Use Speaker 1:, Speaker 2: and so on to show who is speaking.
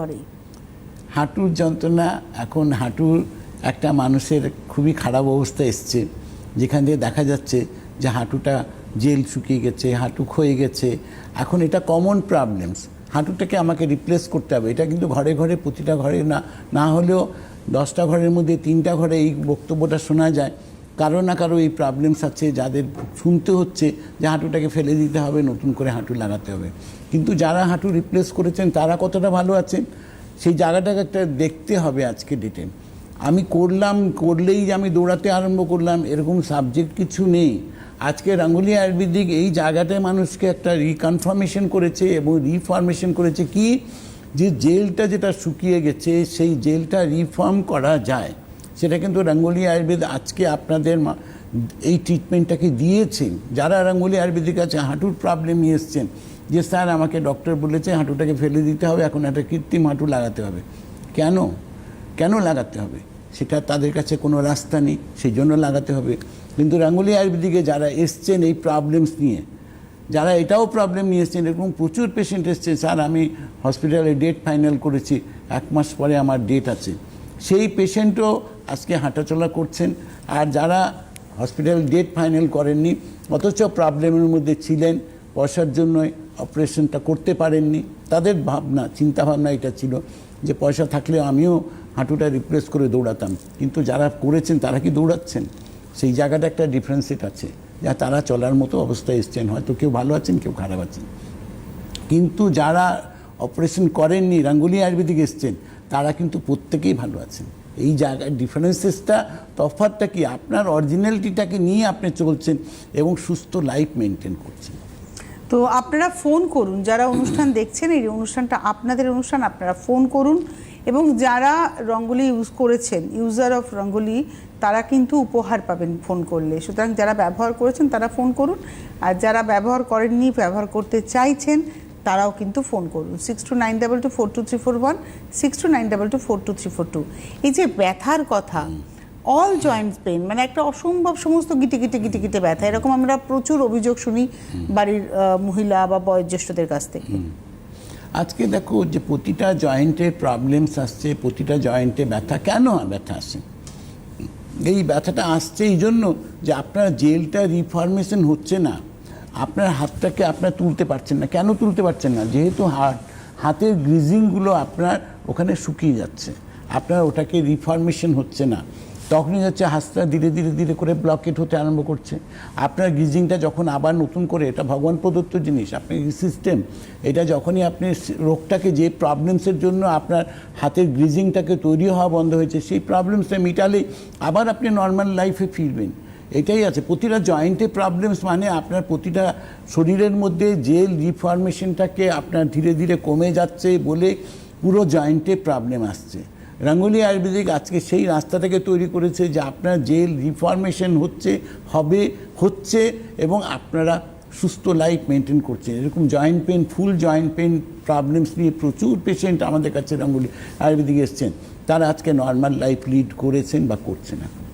Speaker 1: করে।
Speaker 2: হাঁটুর যন্ত্রণা, এখন হাঁটুর একটা মানুষের খুবই খারাপ অবস্থা এসছে। যেখান দিয়ে দেখা যাচ্ছে যে হাঁটুটা জেল শুকিয়ে গেছে, হাঁটু ক্ষয়ে গেছে। এখন এটা কমন প্রবলেমস হাঁটুটাকে আমাকে রিপ্লেস করতে হবে। এটা কিন্তু ঘরে ঘরে, প্রতিটা ঘরে না না হলেও দশটা ঘরের মধ্যে, তিনটা ঘরে এই বক্তব্যটা শোনা যায়। কারও না কারও এই প্রবলেমস আছে যাদের শুনতে হচ্ছে যে হাঁটুটাকে ফেলে দিতে হবে, নতুন করে হাঁটু লাগাতে হবে। কিন্তু যারা হাঁটু রিপ্লেস করেছেন, তারা কতটা ভালো আছেন? সেই জায়গাটাকে একটা দেখতে হবে আজকে ডেটে আমি করলাম, করলেই যে আমি দৌড়াতে আরম্ভ করলাম, এরকম সাবজেক্ট কিছু নেই। আজকে রাঙ্গুলি আয়ুর্বেদিক এই জায়গাটায় মানুষকে একটা রিকনফার্মেশন করেছে এবং রিফর্মেশন করেছে কি? যে জেলটা যেটা শুকিয়ে গেছে, সেই জেলটা রিফর্ম করা যায়। সেটা কিন্তু রাঙ্গুলি আয়ুর্বেদ আজকে আপনাদের এই ট্রিটমেন্টটাকে দিয়েছেন? যারা রাঙ্গুলি আয়ুর্বেদিক আছে হাঁটুর প্রবলেম এসছেন, যে স্যার আমাকে ডক্টর বলেছে হাঁটুটাকে ফেলে দিতে হবে, এখন একটা কৃত্রিম হাঁটু লাগাতে হবে। কেন? কেন লাগাতে হবে? সেটা তাদের কাছে কোনো রাস্তা নেই সেই জন্য লাগাতে হবে। কিন্তু রাঙ্গুলি আয়ুর্বেদিকে যারা এসছেন এই প্রবলেমস নিয়ে, যারা এটাও প্রবলেম নিয়ে এসছেন, এরকম প্রচুর পেশেন্ট এসছে স্যার আমি হসপিটালে ডেট ফাইনাল করেছি, এক মাস পরে আমার ডেট আছে। সেই পেশেন্টও আজকে হাঁটাচলা করছেন। আর যারা হসপিটাল ডেট ফাইনাল করেননি, অথচ প্রবলেমের মধ্যে ছিলেন পয়সার জন্যই অপারেশনটা করতে পারেননি, তাদের ভাবনা চিন্তা ভাবনা এটা ছিল যে পয়সা থাকলে আমিও হাঁটুটা রিপ্লেস করে দৌড়াতাম। কিন্তু যারা করেছেন, তারা কি দৌড়াচ্ছেন? সেই জায়গাটা একটা ডিফারেন্সেট আছে। যা তারা চলার মতো অবস্থায় এসছেন। হয়তো কেউ ভালো আছেন, কেউ খারাপ আছেন। কিন্তু যারা অপারেশন করেননি, রাঙ্গুলি আয়ুর্বেদিক এসছেন, তারা কিন্তু প্রত্যেকেই ভালো আছেন। এই জায়গায় ডিফারেন্সেসটা তফাতটা কি? আপনার অরিজিনালিটিটাকে নিয়ে আপনি চলছেন এবং সুস্থ লাইফ মেনটেন করছেন।
Speaker 1: তো আপনারা ফোন করুন, যারা অনুষ্ঠান দেখছেন, এই অনুষ্ঠানটা আপনাদের অনুষ্ঠান, আপনারা ফোন করুন এবং যারা রঙ্গোলি ইউজ করেছেন ইউজার অফ রঙ্গোলি, তারা কিন্তু উপহার পাবেন ফোন করলে। সুতরাং যারা ব্যবহার করেছেন, তারা ফোন করুন। আর যারা ব্যবহার করেননি, ব্যবহার করতে চাইছেন তারাও কিন্তু ফোন করুন। Six two nine double two four two three four one six two nine double two four two three four two এই যে ব্যথার কথা অল জয়েন্টস পেন মানে একটা অসম্ভব সমস্ত গিটে গিটে গিটে গিটে ব্যথা। এরকম আমরা প্রচুর অভিযোগ শুনি বাড়ির মহিলা বা বয়োজ্যেষ্ঠদের কাছ থেকে।
Speaker 2: আজকে দেখো যে প্রতিটা জয়েন্টের প্রবলেমস আসছে প্রতিটা জয়েন্টে ব্যথা কেন ব্যথা আসে? এই ব্যথাটা আসছে এই জন্য যে আপনার জেলটা রিফরমেশন হচ্ছে না। আপনার হাতটাকে আপনার তুলতে পারছেন না। কেন তুলতে পারছেন না? যেহেতু হাত, হাতের গ্রিজিংগুলো আপনার ওখানে শুকিয়ে যাচ্ছে। আপনার ওটাকে রিফরমেশন হচ্ছে না। তখনই হচ্ছে হাতটা ধীরে ধীরে ধীরে করে ব্লকেট হতে আরম্ভ করছে। আপনার গ্রিজিংটা যখন আবার নতুন করে, এটা ভগবান প্রদত্ত জিনিস, আপনি সিস্টেম এটা যখনই আপনি রোগটাকে যে প্রবলেমসের জন্য আপনার হাতের গ্রিজিংটাকে তৈরি হওয়া বন্ধ হয়েছে, সেই প্রবলেমসটা মিটালেই আবার আপনি নর্মাল লাইফে ফিরবেন। এটাই আছে। প্রতিটা জয়েন্টে প্রবলেমস মানে আপনার প্রতিটা শরীরের মধ্যে যে রিফরমেশনটাকে আপনার ধীরে ধীরে কমে যাচ্ছে বলে পুরো জয়েন্টে প্রবলেম আসছে। রাঙ্গুলি আয়ুর্বেদিক আজকে সেই রাস্তাটাকে তৈরি করেছে যে আপনার যে রিফরমেশন হচ্ছে, হবে, হচ্ছে এবং আপনারা সুস্থ লাইফ মেনটেন করছে এরকম joint pain full joint pain problems নিয়ে প্রচুর পেশেন্ট আমাদের কাছে রাঙ্গুলি আয়ুর্বেদিক এসছেন। তারা আজকে নর্মাল লাইফ লিড করেছেন বা করছেন এখন।